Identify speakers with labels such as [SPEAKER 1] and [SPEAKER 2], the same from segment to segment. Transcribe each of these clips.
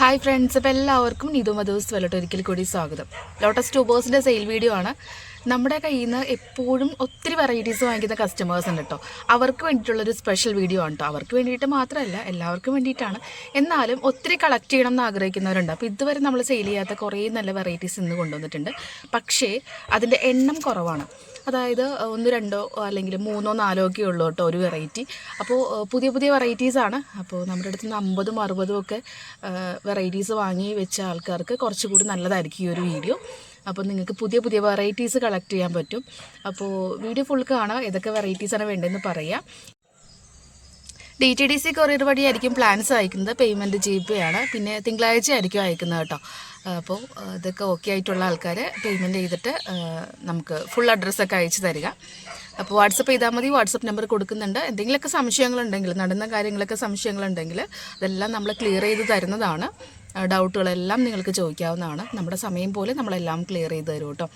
[SPEAKER 1] Hi friends അപ്പോൾ എല്ലാവർക്കും നിതു മധുസ് വെള്ളട്ട് ഒരിക്കൽ കൂടി സ്വാഗതം. ലോട്ടസ് ട്യൂബേഴ്സിന്റെ സെയിൽ വീഡിയോ ആണ്. നമ്മുടെ കയ്യിൽ നിന്ന് എപ്പോഴും ഒത്തിരി വെറൈറ്റീസ് വാങ്ങിക്കുന്ന കസ്റ്റമേഴ്സ് ഉണ്ട് കേട്ടോ അവർക്ക് വേണ്ടിയിട്ടുള്ളൊരു സ്പെഷ്യൽ വീഡിയോ ആണ് കേട്ടോ അവർക്ക് വേണ്ടിയിട്ട് മാത്രമല്ല എല്ലാവർക്കും വേണ്ടിയിട്ടാണ്. എന്നാലും ഒത്തിരി കളക്ട് ചെയ്യണം എന്ന് ആഗ്രഹിക്കുന്നവരുണ്ട്. അപ്പോൾ ഇതുവരെ നമ്മൾ സെയിൽ ചെയ്യാത്ത കുറേ നല്ല വെറൈറ്റീസ് ഇന്ന് കൊണ്ടുവന്നിട്ടുണ്ട്. പക്ഷേ അതിന്റെ എണ്ണം കുറവാണ്. അതായത് ഒന്ന് രണ്ടോ അല്ലെങ്കിൽ മൂന്നോ നാലോ ഒക്കെ ഉള്ളൂ കേട്ടോ ഒരു വെറൈറ്റി. അപ്പോൾ പുതിയ പുതിയ വെറൈറ്റീസ് ആണ്. അപ്പോൾ നമ്മുടെ അടുത്ത് നിന്ന് അമ്പതും അറുപതും ഒക്കെ വെറൈറ്റീസ് വാങ്ങി വെച്ച ആൾക്കാർക്ക് കുറച്ചുകൂടി നല്ലതായിരിക്കും ഈ ഒരു വീഡിയോ. അപ്പോൾ നിങ്ങൾക്ക് പുതിയ പുതിയ വെറൈറ്റീസ് കളക്ട് ചെയ്യാൻ പറ്റും. അപ്പോൾ വീഡിയോ ഫുൾ കാണാം ഏതൊക്കെ വെറൈറ്റീസാണ് വേണ്ടതെന്ന് പറയാം. D T D C courier വഴിയായിരിക്കും പ്ലാൻസ് അയക്കുന്നത്. പേയ്മെന്റ് ജി പേ ആണ്. പിന്നെ തിങ്കളാഴ്ച ആയിരിക്കും അയക്കുന്നത് കേട്ടോ. അപ്പോൾ ഇതൊക്കെ ഓക്കെ ആയിട്ടുള്ള ആൾക്കാർ പേയ്മെന്റ് ചെയ്തിട്ട് നമുക്ക് ഫുൾ അഡ്രസ്സൊക്കെ അയച്ചു തരിക. അപ്പോൾ വാട്സപ്പ് ചെയ്താൽ മതി വാട്സപ്പ് നമ്പർ കൊടുക്കുന്നുണ്ട്. എന്തെങ്കിലുമൊക്കെ സംശയങ്ങളുണ്ടെങ്കിൽ നടന്ന കാര്യങ്ങളൊക്കെ സംശയങ്ങളുണ്ടെങ്കിൽ അതെല്ലാം നമ്മൾ ക്ലിയർ ചെയ്ത് തരുന്നതാണ്. ഡൗട്ടുകളെല്ലാം നിങ്ങൾക്ക് ചോദിക്കാവുന്നതാണ്. നമ്മുടെ സമയം പോലെ നമ്മളെല്ലാം ക്ലിയർ ചെയ്ത് തരും കേട്ടോ.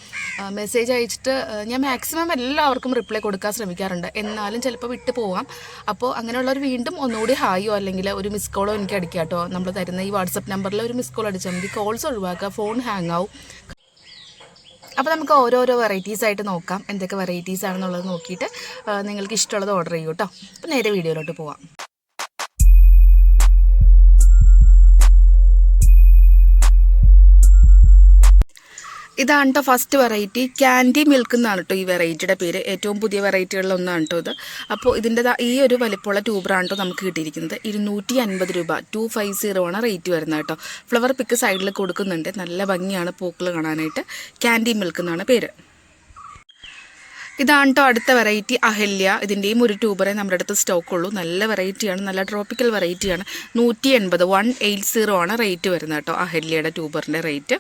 [SPEAKER 1] മെസ്സേജ് അയച്ചിട്ട് ഞാൻ മാക്സിമം എല്ലാവർക്കും റിപ്ലൈ കൊടുക്കാൻ ശ്രമിക്കാറുണ്ട്. എന്നാലും ചിലപ്പോൾ വിട്ടു പോവാം. അപ്പോൾ അങ്ങനെയുള്ളവർ വീണ്ടും ഒന്നുകൂടി ഹായോ അല്ലെങ്കിൽ ഒരു മിസ് കോളോ എനിക്ക് അടിക്കുക കേട്ടോ. നമ്മൾ തരുന്ന ഈ വാട്സപ്പ് നമ്പറിൽ ഒരു മിസ് കോൾ അടിച്ചാൽ മതി. കോൾസ് ഒഴിവാക്കുക ഫോൺ ഹാങ് ആവും. അപ്പോൾ നമുക്ക് ഓരോരോ വെറൈറ്റീസ് ആയിട്ട് നോക്കാം. എന്തൊക്കെ വെറൈറ്റീസ് ആണെന്നുള്ളത് നോക്കിയിട്ട് നിങ്ങൾക്ക് ഇഷ്ടമുള്ളത് ഓർഡർ ചെയ്യൂ കേട്ടോ. അപ്പോൾ നേരെ വീഡിയോയിലോട്ട് പോവാം. ഇതാണ് കേട്ടോ ഫസ്റ്റ് വെറൈറ്റി ക്യാൻഡി മിൽക്ക് എന്നാണ് കേട്ടോ ഈ വെറൈറ്റിയുടെ പേര്. ഏറ്റവും പുതിയ വെറൈറ്റികളിൽ ഒന്നാണ് കേട്ടോ ഇത്. അപ്പോൾ ഇതിന്റെ ഈ ഒരു വലിപ്പമുള്ള ട്യൂബറാണ് കേട്ടോ നമുക്ക് കിട്ടിയിരിക്കുന്നത്. ഇരുന്നൂറ്റി അൻപത് രൂപ. ടു ഫൈവ് സീറോ ആണ് റേറ്റ് വരുന്നത് കേട്ടോ ഫ്ലവർ പിക്ക് സൈഡിൽ കൊടുക്കുന്നുണ്ട്. നല്ല ഭംഗിയാണ് പൂക്കൾ കാണാനായിട്ട്. ക്യാൻഡി മിൽക്ക് എന്നാണ് പേര്. ഇതാണ് കേട്ടോ അടുത്ത വെറൈറ്റി അഹല്യ. ഇതിന്റെയും ഒരു ട്യൂബറേ നമ്മുടെ അടുത്ത് സ്റ്റോക്ക് ഉള്ളൂ. നല്ല വെറൈറ്റിയാണ് നല്ല ട്രോപ്പിക്കൽ വെറൈറ്റിയാണ് നൂറ്റി എൺപത് വൺ എയ്റ്റ് സീറോ ആണ് റേറ്റ് വരുന്നത് കേട്ടോ അഹല്യയുടെ ട്യൂബറിന്റെ റേറ്റ്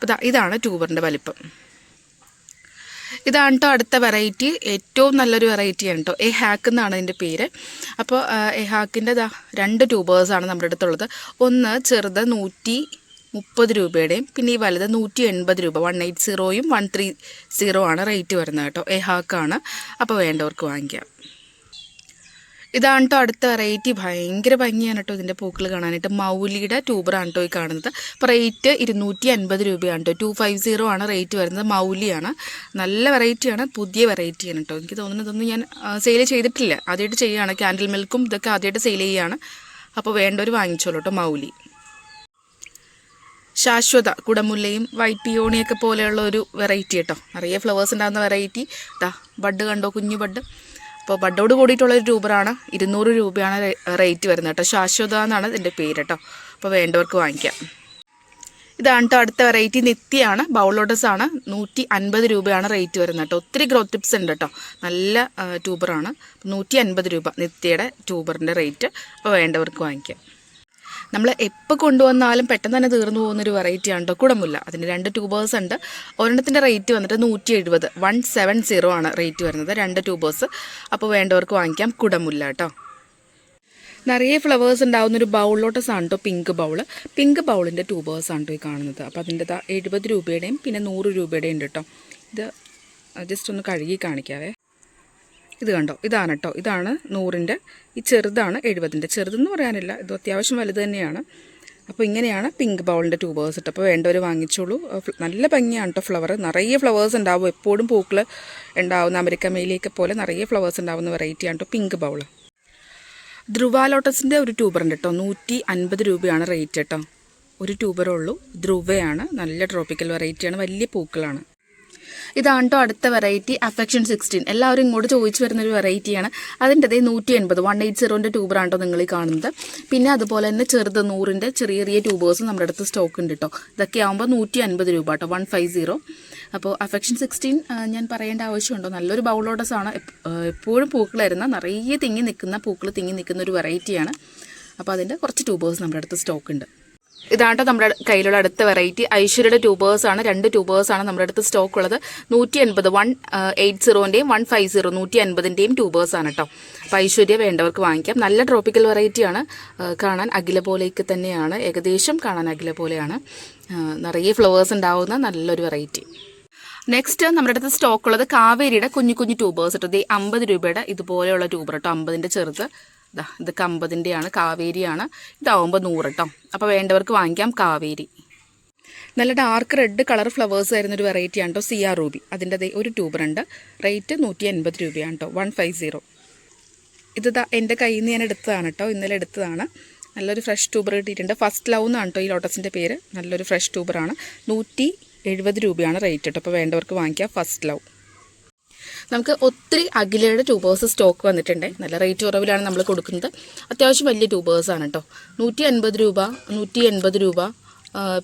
[SPEAKER 1] അപ്പോൾ ഇതാണ് ട്യൂബറിന്റെ വലിപ്പം. ഇതാണ് കേട്ടോ അടുത്ത വെറൈറ്റി ഏറ്റവും നല്ലൊരു വെറൈറ്റിയാണ് കേട്ടോ എ ഹാക്ക് എന്നാണ് അതിന്റെ പേര്. അപ്പോൾ എ ഹാക്കിന്റെ രണ്ട് ട്യൂബേഴ്സാണ് നമ്മുടെ അടുത്തുള്ളത്. ഒന്ന് ചെറുത് നൂറ്റി മുപ്പത് രൂപയുടെയും പിന്നെ ഈ വലുത് നൂറ്റി എൺപത് രൂപ വൺ എയ്റ്റ് സീറോയും വൺ ത്രീ സീറോ ആണ് റേറ്റ് വരുന്നത് കേട്ടോ എ ഹാക്കാണ് അപ്പോൾ വേണ്ടവർക്ക് വാങ്ങിക്കാം. ഇതാണ് കേട്ടോ അടുത്ത വെറൈറ്റി ഭയങ്കര ഭംഗിയാണ് കേട്ടോ ഇതിന്റെ പൂക്കൾ കാണാനായിട്ട്. മൗലിയുടെ ട്യൂബറാണ് കേട്ടോ ഈ കാണുന്നത്. അപ്പോൾ റേറ്റ് ഇരുന്നൂറ്റി അൻപത് രൂപയാണ് കേട്ടോ ടു ഫൈവ് സീറോ ആണ് റേറ്റ് വരുന്നത്. മൗലിയാണ്. നല്ല വെറൈറ്റിയാണ് പുതിയ വെറൈറ്റിയാണ് കേട്ടോ എനിക്ക് തോന്നുന്നത് ഇതൊന്നും ഞാൻ സെയിൽ ചെയ്തിട്ടില്ല. ആദ്യമായിട്ട് ചെയ്യുകയാണ് ക്യാൻഡിൽ മിൽക്കും ഇതൊക്കെ ആദ്യമായിട്ട് സെയിൽ ചെയ്യുകയാണ് അപ്പോൾ വേണ്ടവർ വാങ്ങിച്ചോളൂ കേട്ടോ മൗലി. ശാശ്വത കുടമുല്ലയും വൈറ്റ് പിയോണിയൊക്കെ പോലെയുള്ള ഒരു വെറൈറ്റി കേട്ടോ നിറയെ ഫ്ലവേഴ്സ് ഉണ്ടാകുന്ന വെറൈറ്റി ഇതാ ബഡ് കണ്ടോ? കുഞ്ഞു ബഡ്. അപ്പോൾ ബഡോട് കൂടിയിട്ടുള്ള ഒരു ട്യൂബറാണ് ഇരുന്നൂറ് രൂപയാണ് റേറ്റ് വരുന്നത് കേട്ടോ. ശാശ്വത എന്നാണ് ഇതിന്റെ പേര് കേട്ടോ. അപ്പോൾ വേണ്ടവർക്ക് വാങ്ങിക്കാം. ഇതാണ് കേട്ടോ അടുത്ത വെറൈറ്റി നിത്യയാണ് ബൗളോട്ടസ് ആണ്. നൂറ്റി അൻപത് രൂപയാണ് റേറ്റ് വരുന്നത് കേട്ടോ. ഒത്തിരി ഗ്രോത്ത് ടിപ്സ് ഉണ്ട് കേട്ടോ നല്ല ട്യൂബറാണ്. നൂറ്റി അൻപത് രൂപ നിത്യയുടെ ട്യൂബറിന്റെ റേറ്റ്. അപ്പോൾ വേണ്ടവർക്ക് വാങ്ങിക്കാം. നമ്മൾ എപ്പോൾ കൊണ്ടുവന്നാലും പെട്ടെന്ന് തന്നെ തീർന്നു പോകുന്നൊരു വെറൈറ്റിയാണ് കേട്ടോ കുടമുല്ല അതിന് രണ്ട് ട്യൂബേഴ്സ് ഉണ്ട്. ഒരെണ്ണത്തിന്റെ റേറ്റ് വന്നിട്ട് നൂറ്റി എഴുപത് വൺ സെവൻ സീറോ ആണ് റേറ്റ് വരുന്നത്. രണ്ട് ട്യൂബേഴ്സ് അപ്പോൾ വേണ്ടവർക്ക് വാങ്ങിക്കാം. കുടമുല്ല കേട്ടോ നിറയെ ഫ്ലവേഴ്സ് ഉണ്ടാകുന്ന ഒരു ബൗളിലോട്ടസ് ആണ് കേട്ടോ പിങ്ക് ബൗൾ പിങ്ക് ബൗളിന്റെ ട്യൂബേഴ്സ് ആണ് കേട്ടോ ഈ കാണുന്നത്. അപ്പോൾ അതിന്റെ എഴുപത് രൂപയുടെയും പിന്നെ നൂറ് രൂപയുടെയും ഉണ്ട് കേട്ടോ ഇത് ജസ്റ്റ് ഒന്ന് കഴുകി കാണിക്കാവേ. ഇത് കണ്ടോ? ഇതാണ് കേട്ടോ ഇതാണ് നൂറിന്റെ ഈ ചെറുതാണ് എഴുപതിന്റെ ചെറുതെന്ന് പറയാനില്ല. ഇത് അത്യാവശ്യം വലുത് തന്നെയാണ്. അപ്പോൾ ഇങ്ങനെയാണ് പിങ്ക് ബൗളിന്റെ ട്യൂബേഴ്സ് ഇട്ട് അപ്പോൾ വേണ്ടവർ വാങ്ങിച്ചോളൂ. നല്ല ഭംഗിയാണ് കേട്ടോ ഫ്ലവർ നിറയെ ഫ്ലവേഴ്സ് ഉണ്ടാവും. എപ്പോഴും പൂക്കൾ ഉണ്ടാവുന്ന അമരിക്ക മേലിയൊക്കെ പോലെ നിറയെ ഫ്ലവേഴ്സ് ഉണ്ടാവുന്ന വെറൈറ്റിയാണ് കേട്ടോ പിങ്ക് ബൗൾ ധ്രുവ ലോട്ടസിന്റെ ഒരു ട്യൂബർ ഉണ്ട് കേട്ടോ നൂറ്റി അൻപത് രൂപയാണ് റേറ്റ് കേട്ടോ ഒരു ട്യൂബറേ ഉള്ളൂ. ധ്രുവയാണ്. നല്ല ട്രോപ്പിക്കൽ വെറൈറ്റിയാണ് വലിയ പൂക്കളാണ്. ഇതാണ് കേട്ടോ അടുത്ത വെറൈറ്റി അഫെക്ഷൻ സിക്സ്റ്റീൻ എല്ലാവരും ഇങ്ങോട്ട് ചോദിച്ചു വരുന്ന ഒരു വെറൈറ്റിയാണ് അതിന്റെതേ നൂറ്റി എൺപത് വൺ എയ്റ്റ് സീറോന്റെ ട്യൂബറാണ് കേട്ടോ നിങ്ങൾ കാണുന്നത്. പിന്നെ അതുപോലെ തന്നെ ചെറുത് നൂറിന്റെ ചെറിയ ചെറിയ ട്യൂബേഴ്സും നമ്മുടെ അടുത്ത് സ്റ്റോക്ക് ഉണ്ട് കേട്ടോ ഇതൊക്കെ ആകുമ്പോൾ നൂറ്റി അൻപത് രൂപ കേട്ടോ വൺ ഫൈവ് സീറോ അപ്പോൾ അഫെക്ഷൻ സിക്സ്റ്റീൻ ഞാൻ പറയേണ്ട ആവശ്യമുണ്ടോ? നല്ലൊരു ബൗളോഡസ് ആണ്. എപ്പോഴും പൂക്കൾ വരുന്ന നിറയെ തിങ്ങി നിൽക്കുന്ന പൂക്കൾ തിങ്ങി നിൽക്കുന്ന ഒരു വെറൈറ്റിയാണ് അപ്പോൾ അതിന്റെ കുറച്ച് ട്യൂബേഴ്സ് നമ്മുടെ അടുത്ത് സ്റ്റോക്ക് ഉണ്ട്. ഇതാണ് നമ്മുടെ കയ്യിലുള്ള അടുത്ത വെറൈറ്റി ഐശ്വര്യയുടെ ട്യൂബേഴ്സ് ആണ്. രണ്ട് ട്യൂബേഴ്സ് ആണ് നമ്മുടെ അടുത്ത് സ്റ്റോക്ക് ഉള്ളത്. നൂറ്റി എൺപത് വൺ എയ്റ്റ് സീറോന്റെയും വൺ ഫൈവ് സീറോ നൂറ്റി അൻപതിന്റെയും ട്യൂബേഴ്സ് ആണ് കേട്ടോ അപ്പോൾ ഐശ്വര്യ വേണ്ടവർക്ക് വാങ്ങിക്കാം. നല്ല ട്രോപ്പിക്കൽ വെറൈറ്റിയാണ് കാണാൻ അഖില പോലേക്ക് തന്നെയാണ്. ഏകദേശം കാണാൻ അഖില പോലെയാണ്. നിറയെ ഫ്ലവേഴ്സ് ഉണ്ടാവുന്ന നല്ലൊരു വെറൈറ്റി നെക്സ്റ്റ് നമ്മുടെ അടുത്ത് സ്റ്റോക്ക് ഉള്ളത് കാവേരിയുടെ കുഞ്ഞു കുഞ്ഞു ട്യൂബേഴ്സ് കേട്ടോ ദേ അമ്പത് രൂപയുടെ ഇതുപോലെയുള്ള ട്യൂബർ കേട്ടോ അമ്പതിന്റെ ചെറുത്. ഇതാ ഇത് അമ്പതിന്റെയാണ് കാവേരിയാണ്. ഇതാവുമ്പോൾ നൂറ് കേട്ടോ അപ്പോൾ വേണ്ടവർക്ക് വാങ്ങിക്കാം കാവേരി. നല്ല ഡാർക്ക് റെഡ് കളർ ഫ്ലവേഴ്സ് വരുന്ന ഒരു വെറൈറ്റിയാണ് കേട്ടോ സിയാ റൂബി അതിന്റെ ഒരു ട്യൂബർ ഉണ്ട്. റേറ്റ് നൂറ്റി എൺപത് രൂപയാണ് കേട്ടോ വൺ ഫൈവ് സീറോ ഇത് എന്റെ കയ്യിൽ നിന്ന് ഞാൻ എടുത്തതാണ് കേട്ടോ ഇന്നലെ എടുത്തതാണ്. നല്ലൊരു ഫ്രഷ് ട്യൂബർ കിട്ടിയിട്ടുണ്ട്. ഫസ്റ്റ് ലവ് എന്നാണ് കേട്ടോ ഈ ലോട്ടസിന്റെ പേര്. നല്ലൊരു ഫ്രഷ് ട്യൂബറാണ് നൂറ്റി എഴുപത് രൂപയാണ് റേറ്റ് കേട്ടോ അപ്പോൾ വേണ്ടവർക്ക് വാങ്ങിക്കാം ഫസ്റ്റ് ലവ് നമുക്ക് ഒത്തിരി അഖിലയുടെ ട്യൂബേഴ്സ് സ്റ്റോക്ക് വന്നിട്ടുണ്ട്. നല്ല റേറ്റ് കുറവിലാണ് നമ്മൾ കൊടുക്കുന്നത്. അത്യാവശ്യം വലിയ ട്യൂബേഴ്സാണ് കേട്ടോ നൂറ്റി അൻപത് രൂപ നൂറ്റി എൺപത് രൂപ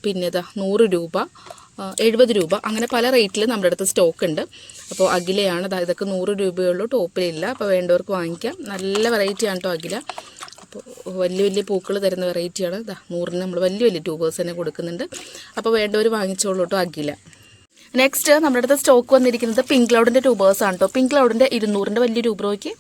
[SPEAKER 1] പിന്നെ ഇതാ നൂറ് രൂപ എഴുപത് രൂപ അങ്ങനെ പല റേറ്റിൽ നമ്മുടെ അടുത്ത് സ്റ്റോക്ക് ഉണ്ട്. അപ്പോൾ അഖിലയാണ് ഇതൊക്കെ നൂറ് രൂപയുള്ളൂ ടോപ്പിലില്ല. അപ്പോൾ വേണ്ടവർക്ക് വാങ്ങിക്കാം. നല്ല വെറൈറ്റിയാണ് കേട്ടോ അഖില. അപ്പോൾ വലിയ വലിയ പൂക്കൾ തരുന്ന വെറൈറ്റിയാണ് നൂറിന് നമ്മൾ വലിയ വലിയ ട്യൂബേഴ്സ് തന്നെ കൊടുക്കുന്നുണ്ട്. അപ്പോൾ വേണ്ടവർ വാങ്ങിച്ചോളൂ കേട്ടോ അഖില. നെക്സ്റ്റ് നമ്മുടെ അടുത്ത് സ്റ്റോക്ക് വന്നിരിക്കുന്നത് പിങ്ക് ക്ലൗഡിന്റെ ട്യൂബേഴ്സ് ആണ് കേട്ടോ പിങ്ക് ക്ലൗഡിന്റെ ഇരുന്നൂറിന്റെ വലിയ രൂപയ്ക്ക്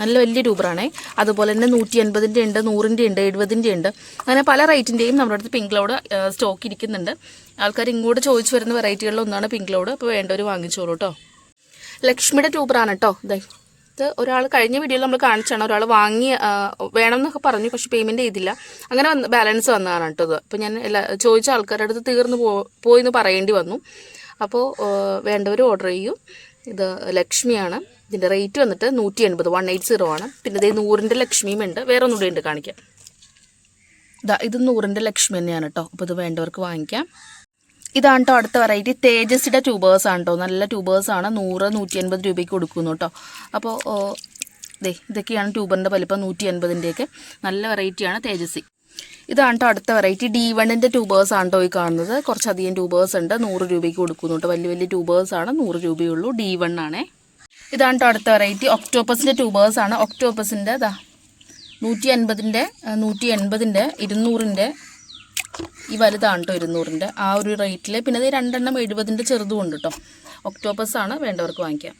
[SPEAKER 1] നല്ല വലിയ രൂപറാണേ അതുപോലെ തന്നെ നൂറ്റി അൻപതിന്റെ ഉണ്ട് നൂറിന്റെ ഉണ്ട് എഴുപതിന്റെ ഉണ്ട്. അങ്ങനെ പല റേറ്റിന്റെയും നമ്മുടെ അടുത്ത് പിങ്ക് ക്ലൗഡ് സ്റ്റോക്ക് ഇരിക്കുന്നുണ്ട്. ആൾക്കാർ ഇങ്ങോട്ട് ചോദിച്ചു വരുന്ന വെറൈറ്റികളിൽ ഒന്നാണ് പിങ്ക് ക്ലൗഡ് അപ്പോൾ വേണ്ടവർ വാങ്ങിച്ചോളൂ കേട്ടോ ലക്ഷ്മിയുടെ ട്യൂബറാണ് കേട്ടോ ഇതേ ഇത് ഒരാൾ കഴിഞ്ഞ വീഡിയോയിൽ നമ്മൾ കാണിച്ചാണ് ഒരാൾ വാങ്ങി വേണം വേണമെന്നൊക്കെ പറഞ്ഞു പക്ഷെ പേയ്മെന്റ് ചെയ്തില്ല. അങ്ങനെ വന്ന് ബാലൻസ് വന്നതാണ് കേട്ടോ ഇത്. അപ്പോൾ ഞാൻ എല്ലാ ചോദിച്ച ആൾക്കാരുടെ അടുത്ത് തീർന്നു പോ പോയി എന്ന് പറയേണ്ടി വന്നു. അപ്പോൾ വേണ്ടവർ ഓർഡർ ചെയ്യും. ഇത് ലക്ഷ്മിയാണ്. ഇതിന്റെ റേറ്റ് വന്നിട്ട് നൂറ്റി എൺപത് വൺ എയ്റ്റ് സീറോ ആണ്. പിന്നെ ഇതേ നൂറിന്റെ ലക്ഷ്മിയും ഉണ്ട്. വേറെ ഒന്നുകൂടെ ഉണ്ട് കാണിക്കാം. ഇതാ ഇത് നൂറിന്റെ ലക്ഷ്മി തന്നെയാണ് കേട്ടോ. അപ്പോൾ ഇത് വേണ്ടവർക്ക് വാങ്ങിക്കാം. ഇതാണ് കേട്ടോ അടുത്ത വെറൈറ്റി തേജസിയുടെ ട്യൂബേഴ്സ് ആണ് കേട്ടോ നല്ല ട്യൂബേഴ്സ് ആണ്. നൂറ് നൂറ്റി അൻപത് രൂപയ്ക്ക് കൊടുക്കുന്നു കേട്ടോ. അപ്പോൾ ഇതേ ഇതൊക്കെയാണ് ട്യൂബറിന്റെ വലിപ്പം. നൂറ്റി അൻപതിന്റെയൊക്കെ നല്ല വെറൈറ്റിയാണ് തേജസി ഇതാണ് കേട്ടോ അടുത്ത വെറൈറ്റി ഡി വണ്ണിന്റെ ട്യൂബേഴ്സ് ആണ് കേട്ടോ ഈ കാണുന്നത്. കുറച്ചധികം ട്യൂബേഴ്സ് ഉണ്ട്. നൂറ് രൂപയ്ക്ക് കൊടുക്കുന്നു കേട്ടോ. വലിയ വലിയ ട്യൂബേഴ്സ് ആണ്. നൂറ് രൂപയുള്ളൂ. ഡി വൺ ആണേ. ഇതാണ് കേട്ടോ അടുത്ത വെറൈറ്റി ഒക്ടോപ്പസിന്റെ ട്യൂബേഴ്സ് ആണ്. ഒക്ടോപ്പസിന്റെ ഇതാ നൂറ്റി അൻപതിന്റെ നൂറ്റി എൺപതിന്റെ ഇരുന്നൂറിന്റെ ഈ വലുതാണ് കേട്ടോ ഇരുന്നൂറിന്റെ ആ ഒരു റേറ്റിൽ പിന്നെ ഇത് രണ്ടെണ്ണം എഴുപതിന്റെ ചെറുതും ഉണ്ട് കേട്ടോ ആണ്. വേണ്ടവർക്ക് വാങ്ങിക്കാം.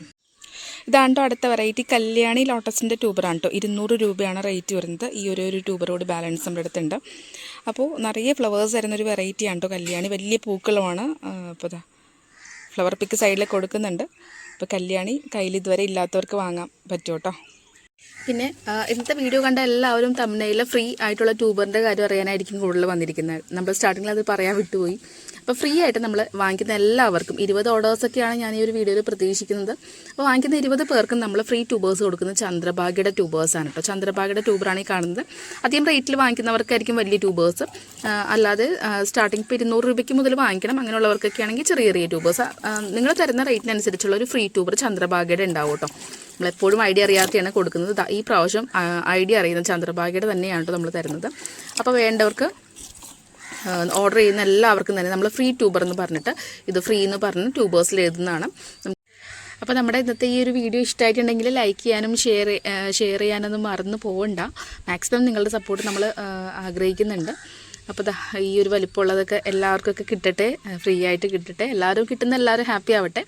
[SPEAKER 1] ഇതാണ് അടുത്ത വെറൈറ്റി കല്യാണി ലോട്ടസിന്റെ ട്യൂബറാണ് കേട്ടോ ഇരുന്നൂറ് രൂപയാണ് റേറ്റ് വരുന്നത്. ഈ ഒരു ഒരു ട്യൂബറോട് ബാലൻസ് നമ്മുടെ അടുത്തുണ്ട്. അപ്പോൾ നിറയെ ഫ്ലവേഴ്സ് തരുന്നൊരു വെറൈറ്റിയാണ് കേട്ടോ കല്യാണി. വലിയ പൂക്കളുമാണ്. അപ്പോൾ ഫ്ലവർ പിക്ക് സൈഡിൽ കൊടുക്കുന്നുണ്ട്. അപ്പോൾ കല്യാണി കയ്യിൽ ഇതുവരെ ഇല്ലാത്തവർക്ക് വാങ്ങാൻ പറ്റും കേട്ടോ പിന്നെ ഇന്നത്തെ വീഡിയോ കണ്ട എല്ലാവരും തമിഴ്നയിൽ ഫ്രീ ആയിട്ടുള്ള ട്യൂബറിന്റെ കാര്യം അറിയാനായിരിക്കും കൂടുതൽ വന്നിരിക്കുന്നത്. നമ്മൾ സ്റ്റാർട്ടിങ്ങിൽ അത് പറയാൻ വിട്ടുപോയി. അപ്പോൾ ഫ്രീ ആയിട്ട് നമ്മൾ വാങ്ങിക്കുന്ന എല്ലാവർക്കും ഇരുപത് ഓർഡേഴ്സൊക്കെയാണ് ഞാൻ ഈ ഒരു വീഡിയോയിൽ പ്രതീക്ഷിക്കുന്നത്. അപ്പോൾ വാങ്ങിക്കുന്ന ഇരുപത് പേർക്കും നമ്മൾ ഫ്രീ ട്യൂബേഴ്സ് കൊടുക്കുന്നത് ചന്ദ്രഭാഗ്യയുടെ ട്യൂബേഴ്സാണ് കേട്ടോ ചന്ദ്രഭാഗ്യയുടെ ട്യൂബറാണ് ഈ കാണുന്നത്. അധികം റേറ്റിൽ വാങ്ങിക്കുന്നവർക്കായിരിക്കും വലിയ ട്യൂബേഴ്സ് അല്ലാതെ സ്റ്റാർട്ടിങ് ഇപ്പോൾ ഇരുന്നൂറ് രൂപയ്ക്ക് മുതൽ വാങ്ങിക്കണം. അങ്ങനെയുള്ളവർക്കൊക്കെ ആണെങ്കിൽ ചെറിയ ചെറിയ ട്യൂബേഴ്സ് നിങ്ങൾ തരുന്ന റേറ്റിനനുസരിച്ചുള്ള ഒരു ഫ്രീ ട്യൂബർ ചന്ദ്രഭാഗ്യയുടെ ഉണ്ടാവും കേട്ടോ. നമ്മളെപ്പോഴും ഐഡിയ അറിയാതെയാണ് കൊടുക്കുന്നത്. ഈ പ്രാവശ്യം ഐഡിയ അറിയുന്ന ചന്ദ്രഭാഗ്യയുടെ തന്നെയാണ് കേട്ടോ നമ്മൾ തരുന്നത്. അപ്പോൾ വേണ്ടവർക്ക് ഓർഡർ ചെയ്യുന്ന എല്ലാവർക്കും തന്നെ നമ്മൾ ഫ്രീ ട്യൂബർ എന്ന് പറഞ്ഞിട്ട് ഇത് ഫ്രീ എന്ന് പറഞ്ഞ് ട്യൂബേഴ്സിൽ എഴുതുന്നതാണ്. അപ്പോൾ നമ്മുടെ ഇന്നത്തെ ഈ ഒരു വീഡിയോ ഇഷ്ടമായിട്ടുണ്ടെങ്കിൽ ലൈക്ക് ചെയ്യാനും ഷെയർ ഷെയർ ചെയ്യാനൊന്നും മറന്നു പോകണ്ട മാക്സിമം നിങ്ങളുടെ സപ്പോർട്ട് നമ്മൾ ആഗ്രഹിക്കുന്നുണ്ട്. അപ്പോൾ ഈ ഒരു വലിപ്പമുള്ളതൊക്കെ എല്ലാവർക്കൊക്കെ കിട്ടട്ടെ ഫ്രീ ആയിട്ട് കിട്ടട്ടെ. എല്ലാവരും കിട്ടുന്ന എല്ലാവരും ഹാപ്പി ആവട്ടെ.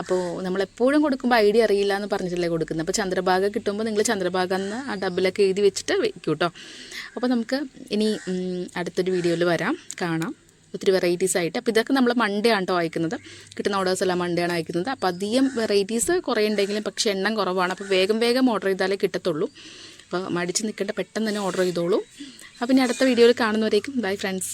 [SPEAKER 1] അപ്പോൾ നമ്മളെപ്പോഴും കൊടുക്കുമ്പോൾ ഐഡിയ അറിയില്ല എന്ന് പറഞ്ഞിട്ടല്ലേ കൊടുക്കുന്നത്. അപ്പോൾ ചന്ദ്രഭാഗ കിട്ടുമ്പോൾ നിങ്ങൾ ചന്ദ്രഭാഗ എന്ന് ആ ഡബിലൊക്കെ എഴുതി വെച്ചിട്ട് വെക്കൂ കേട്ടോ അപ്പോൾ നമുക്ക് ഇനി അടുത്തൊരു വീഡിയോയിൽ വരാം. കാണാം. ഒത്തിരി വെറൈറ്റീസ് ആയിട്ട്. അപ്പോൾ ഇതൊക്കെ നമ്മൾ മൺഡേ ആണ് കേട്ടോ അയക്കുന്നത്. കിട്ടുന്ന ഓർഡേഴ്സ് എല്ലാം മൺഡേ ആണ് അയക്കുന്നത്. അപ്പോൾ അധികം വെറൈറ്റീസ് കുറേ ഉണ്ടെങ്കിലും പക്ഷേ എണ്ണം കുറവാണ്. അപ്പോൾ വേഗം വേഗം ഓർഡർ ചെയ്താലേ കിട്ടത്തുള്ളൂ. അപ്പോൾ മടിച്ച് നിൽക്കേണ്ട പെട്ടെന്ന് തന്നെ ഓർഡർ ചെയ്തോളൂ. അപ്പോൾ ഇനി അടുത്ത വീഡിയോയിൽ കാണുന്നവരേക്കും ബൈ ഫ്രണ്ട്സ്.